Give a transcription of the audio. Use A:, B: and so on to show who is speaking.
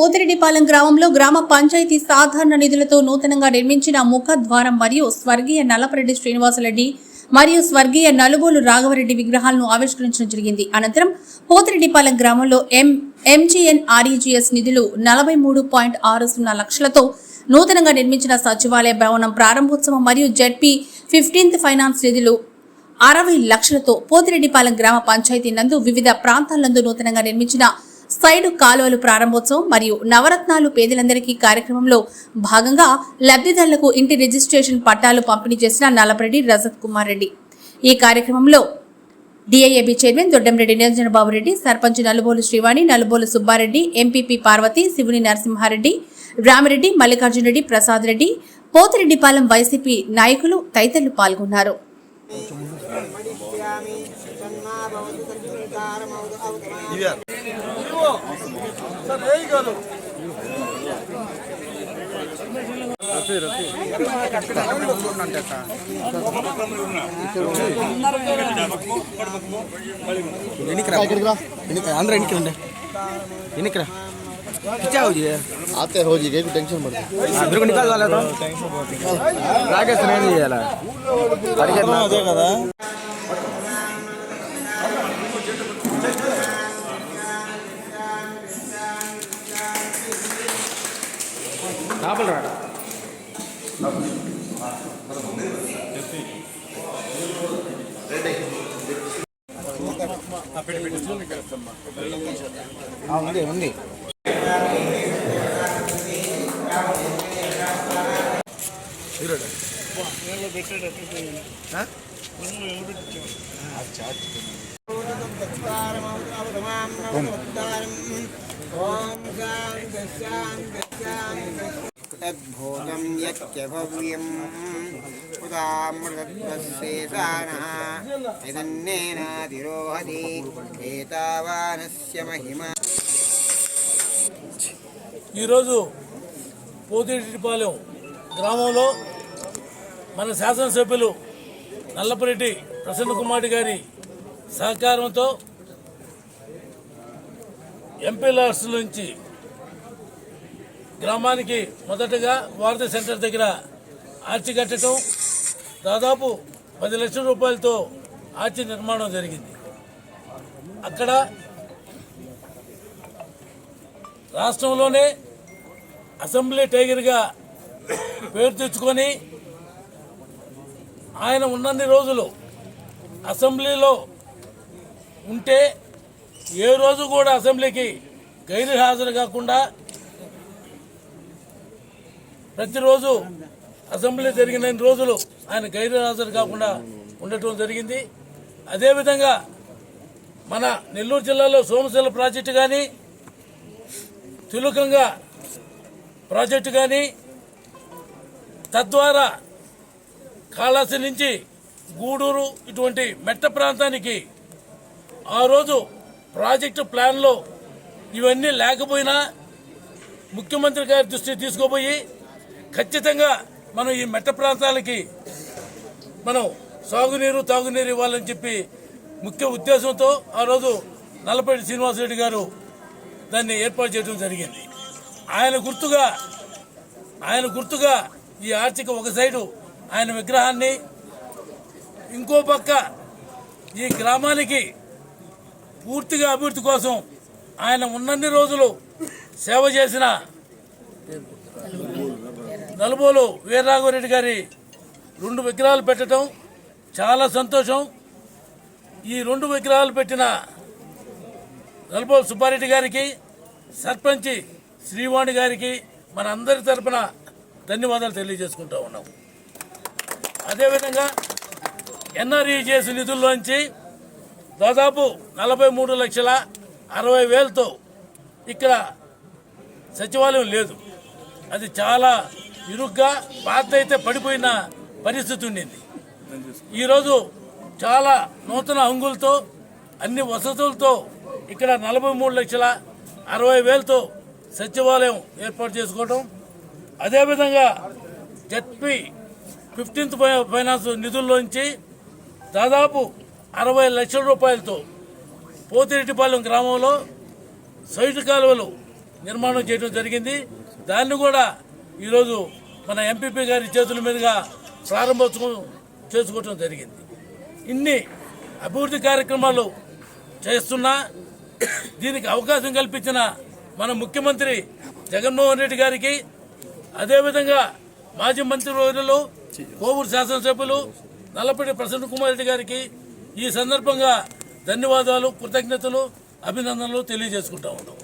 A: పోతిరెడ్డిపాలెం గ్రామంలో గ్రామ పంచాయతీ సాధారణ నిధులతో నూతనంగా నిర్మించిన ముఖద్వారం మరియు స్వర్గీయ నల్లపరెడ్డి శ్రీనివాసరెడ్డి మరియు స్వర్గీయ నలుబోలు రాఘవరెడ్డి విగ్రహాలను ఆవిష్కరించడం జరిగింది. అనంతరం పోతిరెడ్డిపాలెం గ్రామంలో ఎం ఎంజీఎన్ ఆర్ఈజీఎస్ నిధులు నలభై మూడు పాయింట్ ఆరు సున్నా లక్షలతో నూతనంగా నిర్మించిన సచివాలయ భవనం ప్రారంభోత్సవం మరియు జెడ్పీ ఫిఫ్టీన్త్ ఫైనాన్స్ నిధులు అరవై లక్షలతో పోతిరెడ్డిపాలెం గ్రామ పంచాయతీ నందు వివిధ ప్రాంతాలందు నూతనంగా నిర్మించిన సైడ్ కాలువలు ప్రారంభోత్సవం మరియు నవరత్నాలు పేదలందరికీ కార్యక్రమంలో భాగంగా లబ్ధిదారులకు ఇంటి రిజిస్ట్రేషన్ పట్టాలు పంపిణీ చేసిన నల్లపరెడ్డి రజత్ కుమార్ రెడ్డి. ఈ కార్యక్రమంలో DIAB chairman Doddamreddy Niranjanababu Babureddy sarpanch Nalubolu Srivani Nalubolu Subbareddy MPP Parvathi Sivuni Narasimhareddy Ramireddy Mallikarjunareddy Prasad Reddy Pothireddypalem YCP నాయకులు తదితరులు పాల్గొన్నారు.
B: మడిష్యామి తన్మా భవతు సంతారమౌదు అవతమా
C: क्या हो गया
D: आते हो जी कोई टेंशन मत इधर
C: को निकाल वाला था राकेश ने नहीं जाला అడిగే నా అదే కదా లోపల రాడా ఉంది ఉంది
B: తద్భూతం యత్యభవ్యం ఉదామృతశేషానः ఇదన్నేనాతిరోహతి ఏతావానస్య మహిమ.
E: ఈరోజు పోతిరెడ్డిపాలెం గ్రామంలో మన శాసనసభ్యులు నల్లపరెడ్డి ప్రసన్న కుమార్ గారి సహకారంతో ఎంపీ లాడ్స్ నుంచి గ్రామానికి మొదటగా వారధి సెంటర్ దగ్గర ఆర్చి కట్టడం దాదాపు పది లక్షల రూపాయలతో ఆర్చి నిర్మాణం జరిగింది. అక్కడ రాష్ట్రంలోనే అసెంబ్లీ టైగర్గా పేరు తెచ్చుకొని ఆయన ఉన్నన్ని రోజులు అసెంబ్లీలో ఉంటే ఏ రోజు కూడా అసెంబ్లీకి గైరు హాజరు కాకుండా ప్రతిరోజు అసెంబ్లీ జరిగిన రోజులు ఆయన గైరు హాజరు కాకుండా ఉండటం జరిగింది. అదేవిధంగా మన నెల్లూరు జిల్లాలో సోమశిల ప్రాజెక్టు కానీ తులుకంగా ప్రాజెక్టు కానీ తద్వారా కాళాసి నుంచి గూడూరు ఇటువంటి మెట్ట ప్రాంతానికి ఆ రోజు ప్రాజెక్టు ప్లాన్లో ఇవన్నీ లేకపోయినా ముఖ్యమంత్రి గారి దృష్టి తీసుకుపోయి ఖచ్చితంగా మనం ఈ మెట్ట ప్రాంతాలకి మనం సాగునీరు తాగునీరు ఇవ్వాలని చెప్పి ముఖ్య ఉద్దేశంతో ఆ రోజు నల్లపల్లి శ్రీనివాసరెడ్డి గారు దాన్ని ఏర్పాటు చేయడం జరిగింది. ఆయన గుర్తుగా ఆయన గుర్తుగా ఈ ఆర్చిక ఒక సైడు ఆయన విగ్రహాన్ని ఇంకో పక్క ఈ గ్రామానికి పూర్తిగా అభివృద్ధి కోసం ఆయన ఉన్నన్ని రోజులు సేవ చేసిన నలుబోలు వీరరాఘవరెడ్డి గారి రెండు విగ్రహాలు పెట్టడం చాలా సంతోషం. ఈ రెండు విగ్రహాలు పెట్టిన నలుబోలు సుబ్బారెడ్డి గారికి సర్పంచి శ్రీవాణి గారికి మన అందరి తరపున ధన్యవాదాలు తెలియజేసుకుంటూ ఉన్నాం. అదేవిధంగా ఎన్ఆర్ఈజేఎస్ నిధుల్లోంచి దాదాపు నలభై మూడు లక్షల అరవై వేలతో ఇక్కడ సచివాలయం లేదు. అది చాలా ఇరుగ్గా పాత అయితే పడిపోయిన పరిస్థితి ఉండింది. ఈరోజు చాలా నూతన హంగులతో అన్ని వసతులతో ఇక్కడ నలభై మూడు లక్షల అరవై వేలతో సచివాలయం ఏర్పాటు చేసుకోవడం. అదేవిధంగా జెడ్పీ ఫిఫ్టీన్త్ ఫైనాన్స్ నిధుల్లోంచి దాదాపు అరవై లక్షల రూపాయలతో పోతిరెడ్డిపాలెం గ్రామంలో సైటు కాలువలు నిర్మాణం చేయడం జరిగింది. దాన్ని కూడా ఈరోజు మన ఎంపీపీ గారి చేతుల మీదుగా ప్రారంభోత్సవం చేసుకోవటం జరిగింది. ఇన్ని అభివృద్ధి కార్యక్రమాలు చేస్తున్నా దీనికి అవకాశం కల్పించిన మన ముఖ్యమంత్రి జగన్మోహన్ రెడ్డి గారికి అదేవిధంగా మాజీ మంత్రి వర్యులు కోవూరు శాసనసభ్యులు నల్లపల్లి ప్రసన్న కుమార్ రెడ్డి గారికి ఈ సందర్భంగా ధన్యవాదాలు కృతజ్ఞతలు అభినందనలు తెలియజేసుకుంటా ఉన్నాం.